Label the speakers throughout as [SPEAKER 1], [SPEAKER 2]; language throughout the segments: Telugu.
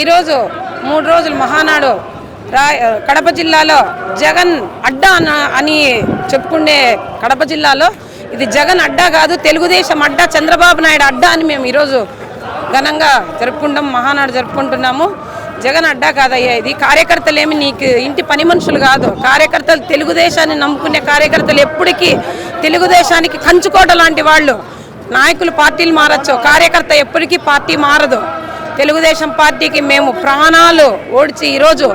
[SPEAKER 1] ఈరోజు మూడు రోజులు మహానాడు రా కడప జిల్లాలో జగన్ అడ్డా అని చెప్పుకునే కడప జిల్లాలో ఇది జగన్ అడ్డా కాదు తెలుగుదేశం అడ్డా చంద్రబాబు నాయుడు అడ్డా అని మేము ఈరోజు ఘనంగా జరుపుకుంటాం మహానాడు జరుపుకుంటున్నాము. జగన్ అడ్డా కాదయ్యా ఇది. కార్యకర్తలేమి నీకు ఇంటి పని మనుషులు కాదు. కార్యకర్తలు తెలుగుదేశాన్ని నమ్ముకునే కార్యకర్తలు ఎప్పటికీ తెలుగుదేశానికి కంచుకోట లాంటి వాళ్ళు. నాయకులు పార్టీలు మారచ్చు. కార్యకర్త ఎప్పటికీ పార్టీ మారదు. తెలుగుదేశం పార్టీకి మేము ప్రాణాలు ఓడిచి ఈరోజు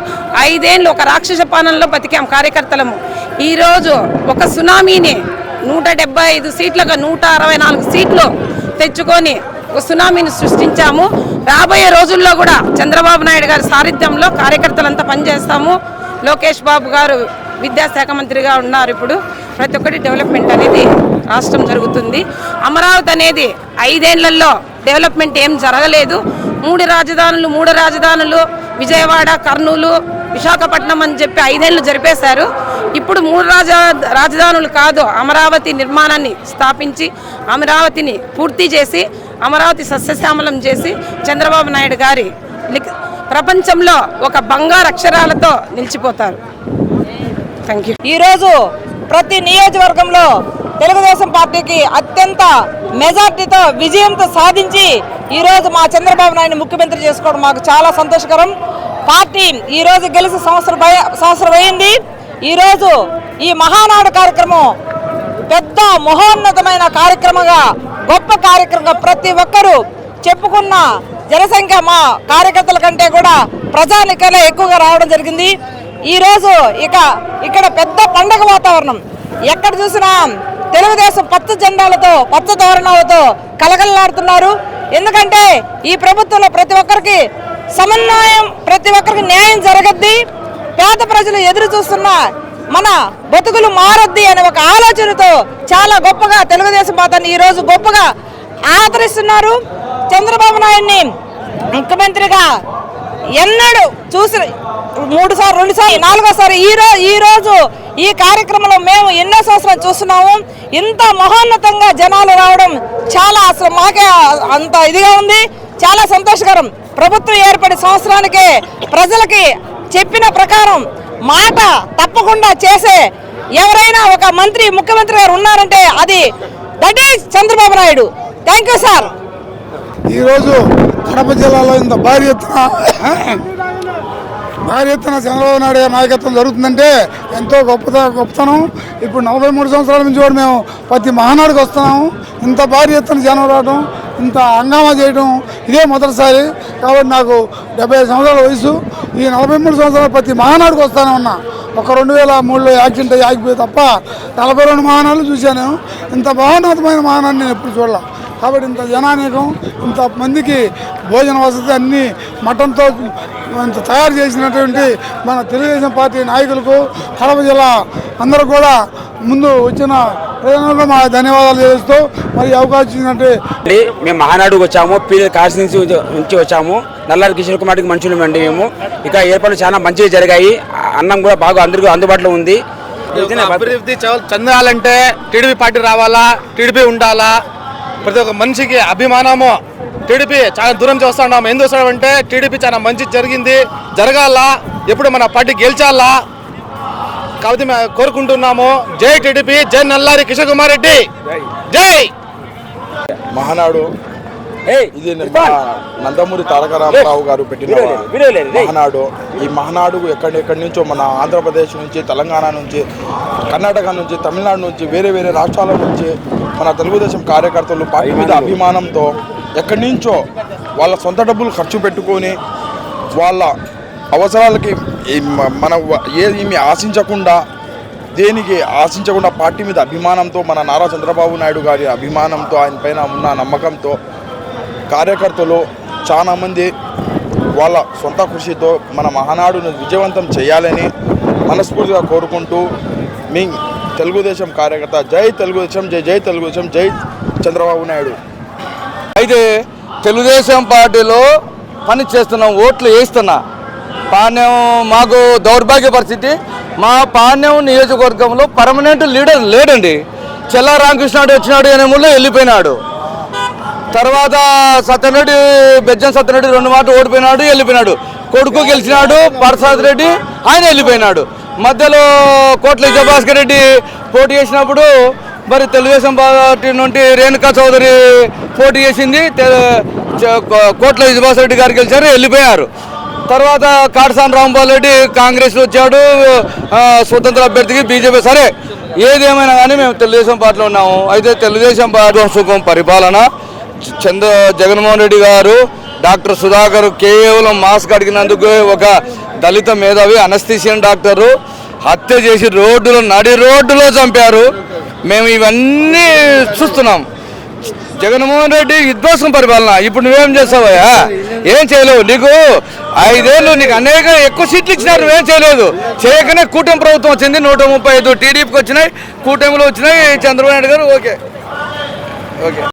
[SPEAKER 1] ఐదేళ్ళు ఒక రాక్షస పాలనలో బతికాం కార్యకర్తలము. ఈరోజు ఒక సునామీని నూట డెబ్బై ఐదు సీట్లుగా నూట అరవై నాలుగు సీట్లు తెచ్చుకొని ఒక సునామీని సృష్టించాము. రాబోయే రోజుల్లో కూడా చంద్రబాబు నాయుడు గారి సారథ్యంలో కార్యకర్తలంతా పనిచేస్తాము. లోకేష్ బాబు గారు విద్యాశాఖ మంత్రిగా ఉన్నారు ఇప్పుడు. ప్రతి ఒక్కటి డెవలప్మెంట్ అనేది రాష్ట్రం జరుగుతుంది. అమరావతి అనేది ఐదేళ్ళలో డెవలప్మెంట్ ఏం జరగలేదు. మూడు రాజధానులు మూడు రాజధానులు విజయవాడ కర్నూలు విశాఖపట్నం అని చెప్పి ఐదేళ్ళు జరిపేశారు. ఇప్పుడు మూడు రాజ రాజధానులు కాదు అమరావతి నిర్మాణాన్ని స్థాపించి అమరావతిని పూర్తి చేసి అమరావతి సస్యశ్యామలం చేసి చంద్రబాబు నాయుడు గారి ప్రపంచంలో ఒక బంగారు అక్షరాలతో నిలిచిపోతారు. థ్యాంక్ యూ
[SPEAKER 2] ఈరోజు ప్రతి నియోజకవర్గంలో తెలుగుదేశం పార్టీకి అత్యంత మెజార్టీతో విజయంతో సాధించి ఈరోజు మా చంద్రబాబు నాయుడు ముఖ్యమంత్రి చేసుకోవడం మాకు చాలా సంతోషకరం. పార్టీ ఈరోజు గెలిచి సంవత్సరం సంవత్సరం అయింది. ఈరోజు ఈ మహానాడు కార్యక్రమం పెద్ద మహోన్నతమైన కార్యక్రమంగా గొప్ప కార్యక్రమంగా ప్రతి ఒక్కరూ చెప్పుకున్న జనసంఖ్య మా కార్యకర్తల కంటే కూడా ప్రజానికలే ఎక్కువగా రావడం జరిగింది. ఈరోజు ఇక ఇక్కడ పెద్ద పండగ వాతావరణం. ఎక్కడ చూసినా తెలుగుదేశం పచ్చ జెండాలతో పచ్చ తోరణాలతో కలకలలాడుతున్నారు. ఎందుకంటే ఈ ప్రభుత్వంలో ప్రతి ఒక్కరికి సమన్వయం ప్రతి ఒక్కరికి న్యాయం జరగద్ది. పేద ప్రజలు ఎదురు చూస్తున్న మన బతుకులు మారొద్ది అనే ఒక ఆలోచనతో చాలా గొప్పగా తెలుగుదేశం పార్టీని ఈరోజు గొప్పగా ఆదరిస్తున్నారు. చంద్రబాబు నాయుడిని ముఖ్యమంత్రిగా ఎన్నడూ చూసి మూడు సార్లు రెండు సార్లు నాలుగోసారి ఈ రోజు ఈ రోజు ఈ కార్యక్రమంలో మేము ఎన్నో సంవత్సరాలు చూస్తున్నాము. ఇంత మహోన్నతంగా జనాలు రావడం చాలా అసలు మాకే అంత ఇదిగా ఉంది. చాలా సంతోషకరం. ప్రభుత్వం ఏర్పడి సంవత్సరానికే ప్రజలకి చెప్పిన ప్రకారం మాట తప్పకుండా చేసే ఎవరైనా ఒక మంత్రి ముఖ్యమంత్రి గారు ఉన్నారంటే అది that is Chandrababu Naidu. Thank you sir.
[SPEAKER 3] ఈరోజు కడప జిల్లాలో ఇంత భారీ ఎత్తున భారీ ఎత్తున చంద్రబాబు నాయుడు నాయకత్వం జరుగుతుందంటే ఎంతో గొప్పత గొప్పతనం. ఇప్పుడు నలభై మూడు సంవత్సరాల నుంచి కూడా మేము ప్రతి మహానాడుకు వస్తున్నాము. ఇంత భారీ ఎత్తున జనం రావడం ఇంత హంగామా చేయడం ఇదే మొదటిసారి. కాబట్టి నాకు డెబ్బై ఐదు సంవత్సరాల వయసు. ఈ నలభై మూడు సంవత్సరాలు ప్రతి మహానాడుకు వస్తానే ఉన్నా. ఒక రెండు వేల మూడులో యాక్సిడెంట్ అయ్యి ఆగిపోయి తప్ప నలభై రెండు మహానాలు చూశాను ఇంత మహోన్నతమైన మహానాన్ని నేను ఎప్పుడు చూడాల. కాబట్టి ఇంత జనానేకం ఇంత మందికి భోజన వసతి అన్నీ మటన్తో ఇంత తయారు చేసినటువంటి మన తెలుగుదేశం పార్టీ నాయకులకు కడప జిల్లా అందరూ కూడా ముందు వచ్చిన ప్రజలకు మా ధన్యవాదాలు చేస్తూ మరి అవకాశం ఇచ్చినట్టు
[SPEAKER 4] అండి మేము మహానాడుకు వచ్చాము పీ కాశీ నుంచి నుంచి వచ్చాము. నల్లారి కిషోర్ కుమార్కి మనుషులు అండి మేము. ఇక ఏర్పాట్లు చాలా మంచిగా జరిగాయి. అన్నం కూడా బాగా అందరికీ అందుబాటులో ఉంది.
[SPEAKER 5] అభివృద్ధి చెందాలంటే టీడీపీ పార్టీ రావాలా టీడీపీ ఉండాలా? ప్రతి ఒక్క మనిషికి అభిమానము టీడీపీ చాలా దూరం చూస్తున్నాం ఏం చూస్తామంటే టీడీపీ చాలా మంచి జరిగింది. జరగాల ఎప్పుడు మన పార్టీ గెలిచాలా? కాబట్టి మేము కోరుకుంటున్నాము. జై టీడీపీ జై నల్లారి కిషోర్ కుమార్ రెడ్డి. జై!
[SPEAKER 6] మహానాడు. ఇది నందమూరి తారక రామారావు గారు పెట్టిన. మహానాడు. ఈ మహానాడు ఎక్కడెక్కడి నుంచో మన ఆంధ్రప్రదేశ్ నుంచి తెలంగాణ నుంచి కర్ణాటక నుంచి తమిళనాడు నుంచి వేరే వేరే రాష్ట్రాల నుంచి మన తెలుగుదేశం కార్యకర్తలు పార్టీ మీద అభిమానంతో ఎక్కడి నుంచో వాళ్ళ సొంత డబ్బులు ఖర్చు పెట్టుకొని వాళ్ళ అవసరాలకి మన ఏమి ఆశించకుండా దేనికి ఆశించకుండా పార్టీ మీద అభిమానంతో మన నారా చంద్రబాబు నాయుడు గారి అభిమానంతో ఆయన పైన ఉన్న నమ్మకంతో కార్యకర్తలు చాలామంది వాళ్ళ సొంత కృషితో మన మహానాడును విజయవంతం చేయాలని మనస్ఫూర్తిగా కోరుకుంటూ మీ తెలుగుదేశం కార్యకర్త జై తెలుగుదేశం జై జై తెలుగుదేశం జై చంద్రబాబు నాయుడు.
[SPEAKER 7] అయితే తెలుగుదేశం పార్టీలో పని చేస్తున్నాం ఓట్లు వేస్తున్నా. పాణ్యం మాకు దౌర్భాగ్య పరిస్థితి మా పాణ్యం నియోజకవర్గంలో పర్మనెంట్ లీడర్ లేడండి. చెల్లా రామకృష్ణాడు వచ్చినాడు అనే ముళ్ళు వెళ్ళిపోయినాడు. తర్వాత సత్యనరెడ్డి బెజ్జం సత్యరెడ్డి రెండు మాటలు ఓడిపోయినాడు వెళ్ళిపోయినాడు. కొడుకు గెలిచినాడు ప్రసాద్ రెడ్డి ఆయన వెళ్ళిపోయినాడు. మధ్యలో కోట్ల విజయభాస్కర్ రెడ్డి పోటీ చేసినప్పుడు మరి తెలుగుదేశం పార్టీ నుండి రేణుకా చౌదరి పోటీ చేసింది. కోట్ల విజయభాస్కర్ రెడ్డి గారు గెలిచారు వెళ్ళిపోయారు. తర్వాత కాటసాని రాంబాబు రెడ్డి కాంగ్రెస్ వచ్చాడు. స్వతంత్ర అభ్యర్థికి బీజేపీ సరే ఏదేమైనా కానీ మేము తెలుగుదేశం పార్టీలో ఉన్నాము. అయితే తెలుగుదేశం పార్టీ సుఖం పరిపాలన. చంద్ర జగన్మోహన్ రెడ్డి గారు డాక్టర్ సుధాకర్ కేవలం మాస్క్ అడిగినందుకు ఒక దళిత మేధావి అనస్థిషియన్ డాక్టరు హత్య చేసి రోడ్డులో నడి రోడ్డులో చంపారు. మేము ఇవన్నీ చూస్తున్నాం. జగన్మోహన్ రెడ్డి విధ్వంసం పరిపాలన. ఇప్పుడు నువ్వేం చేస్తావయ్యా? ఏం చేయలేవు. నీకు ఐదేళ్ళు నీకు అనేక ఎక్కువ సీట్లు ఇచ్చినారు. నువ్వేం చేయలేదు. చేయకనే కూటమి ప్రభుత్వం వచ్చింది. నూట ముప్పై ఐదు టీడీపీకి వచ్చినాయి. కూటమిలో వచ్చినాయి. చంద్రబాబు నాయుడు గారు ఓకే. ఓకే.